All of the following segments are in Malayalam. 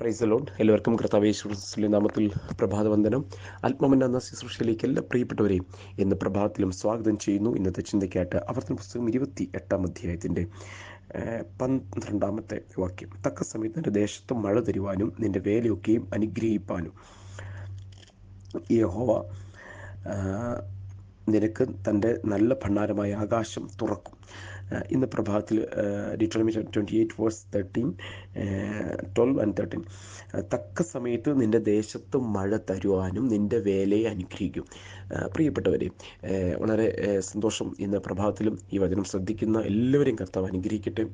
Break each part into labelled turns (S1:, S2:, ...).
S1: പ്രൈസ് ലോൺ എല്ലാവർക്കും കർത്താവേശ്വരസ്ലി നാമത്തിൽ പ്രഭാതവന്ദനം. ആത്മമന്ന എന്ന ശുശ്രൂഷയിലേക്ക് എല്ലാ പ്രിയപ്പെട്ടവരെയും ഇന്ന് പ്രഭാതത്തിലും സ്വാഗതം ചെയ്യുന്നു. ഇന്നത്തെ ചിന്തയ്ക്കായിട്ട് അവർത്തന പുസ്തകം ഇരുപത്തി എട്ടാം അധ്യായത്തിന്റെ പന്ത്രണ്ടാമത്തെ വാക്യം. തക്ക സമയത്ത് നിന്റെ ദേശത്ത് മഴ തരുവാനും നിന്റെ വേലയൊക്കെയും അനുഗ്രഹിപ്പാനും യഹോവ നിനക്ക് തന്റെ നല്ല ഭണ്ണാരമായ ആകാശം തുറക്കും. ഇന്ന് പ്രഭാതത്തിൽ Deuteronomy twenty eight verse thirteen twelve and thirteen തക്ക സമയത്ത് നിന്റെ ദേശത്ത് മഴ തരുവാനും നിന്റെ വേലയെ അനുഗ്രഹിക്കും. പ്രിയപ്പെട്ടവരെ വളരെ സന്തോഷം ഇന്ന് പ്രഭാതത്തിലും ഈ വചനം ശ്രദ്ധിക്കുന്ന എല്ലാവരെയും കർത്താവ് അനുഗ്രഹിക്കട്ടെ.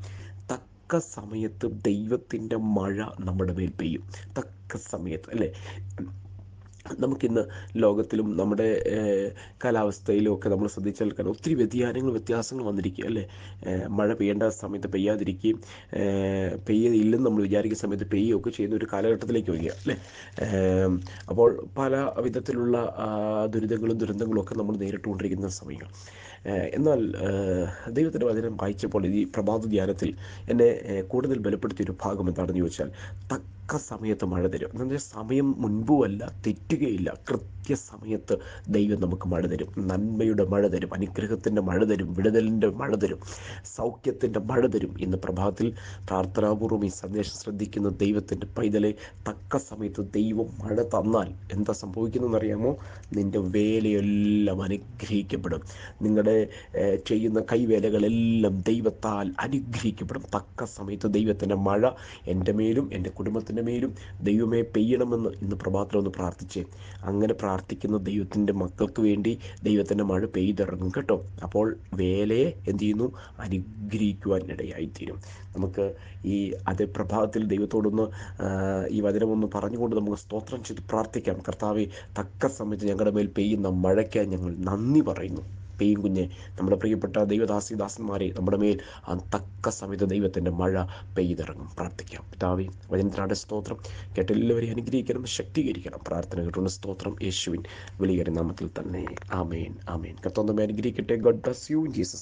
S1: തക്ക സമയത്ത് ദൈവത്തിന്റെ മഴ നമ്മുടെ മേൽ പെയ്യും. തക്ക സമയത്ത് അല്ലേ? നമുക്കിന്ന് ലോകത്തിലും നമ്മുടെ കാലാവസ്ഥയിലും ഒക്കെ നമ്മൾ ശ്രദ്ധിച്ചാൽ കാണാം ഒത്തിരി വ്യതിയാനങ്ങൾ വ്യത്യാസങ്ങൾ വന്നിരിക്കുക അല്ലേ? മഴ പെയ്യേണ്ട സമയത്ത് പെയ്യാതിരിക്കുകയും ഏഹ്, പെയ്യില്ലെന്ന് നമ്മൾ വിചാരിക്കുന്ന സമയത്ത് പെയ്യുകയൊക്കെ ചെയ്യുന്ന ഒരു കാലഘട്ടത്തിലേക്ക് വരിക അല്ലേ? അപ്പോൾ പല വിധത്തിലുള്ള ദുരിതങ്ങളും ദുരന്തങ്ങളും ഒക്കെ നമ്മൾ നേരിട്ടുകൊണ്ടിരിക്കുന്ന സമയങ്ങൾ. എന്നാൽ ദൈവത്തിന്റെ വചനം വായിച്ചപ്പോൾ ഈ പ്രഭാത ധ്യാനത്തിൽ എന്നെ കൂടുതൽ ബലപ്പെടുത്തിയ ഒരു ഭാഗം എന്താണെന്ന് ചോദിച്ചാൽ തക്ക സമയത്ത് മഴ തരും. എന്ന് വെച്ചാൽ സമയം മുൻപുമല്ല തെറ്റുകയില്ല. കൃത്യസമയത്ത് ദൈവം നമുക്ക് മഴ തരും. നന്മയുടെ മഴ തരും. അനുഗ്രഹത്തിന്റെ മഴ തരും. വിടുതലിന്റെ മഴ തരും. സൗഖ്യത്തിന്റെ മഴ തരും. ഇന്ന് പ്രഭാതത്തിൽ പ്രാർത്ഥനാപൂർവം ഈ സന്ദേശം ശ്രദ്ധിക്കുന്ന ദൈവത്തിന്റെ പൈതലെ തക്ക സമയത്ത് ദൈവം മഴ തന്നാൽ എന്താ സംഭവിക്കുന്നതെന്നറിയാമോ? നിന്റെ വേലയെല്ലാം അനുഗ്രഹിക്കപ്പെടും. നിങ്ങളുടെ ചെയ്യുന്ന കൈവേലകളെല്ലാം ദൈവത്താൽ അനുഗ്രഹിക്കപ്പെടും. തക്ക സമയത്ത് ദൈവത്തിന്റെ മഴ എന്റെ മേലും എന്റെ കുടുംബത്തിന്റെ മേലും ദൈവമേ പെയ്യണമെന്ന് ഇന്ന് പ്രഭാതത്തിൽ ഒന്ന് പ്രാർത്ഥിച്ചേ. അങ്ങനെ പ്രാർത്ഥിക്കുന്ന ദൈവത്തിന്റെ മക്കൾക്ക് വേണ്ടി ദൈവത്തിന്റെ മഴ പെയ്തിറങ്ങും കേട്ടോ. അപ്പോൾ വേലയെ എന്ത് ചെയ്യുന്നു? അനുഗ്രഹിക്കുവാൻ ഇടയായിത്തീരും നമുക്ക് ഈ അതേ പ്രഭാതത്തിൽ ദൈവത്തോടൊന്ന് ഈ വചനമൊന്ന് പറഞ്ഞുകൊണ്ട് നമുക്ക് സ്തോത്രം ചെയ്ത് പ്രാർത്ഥിക്കാം. കർത്താവെ തക്ക സമയത്ത് ഞങ്ങളുടെ മേൽ പെയ്യുന്ന മഴയ്ക്ക് ഞങ്ങൾ നന്ദി പറയുന്നു. പെയ്യും കുഞ്ഞെ നമ്മുടെ പ്രിയപ്പെട്ട ദൈവദാസി ദാസന്മാരെ നമ്മുടെ മേൽ ആ തക്ക സമയത്ത് ദൈവത്തിന്റെ മഴ പെയ്തിറങ്ങും. പ്രാർത്ഥിക്കാം. പിതാവി വചനത്തിനാടെ സ്തോത്രം. കേട്ടെല്ലാവരെ അനുഗ്രഹിക്കണം ശക്തീകരിക്കണം. പ്രാർത്ഥന കേട്ടുള്ള സ്തോത്രം യേശുവിൻ വിളികര നാമത്തിൽ തന്നെ. ആമേൻ. ആമേൻ. കത്തോന്നമ്മ അനുഗ്രഹിക്കട്ടെ. God bless you Jesus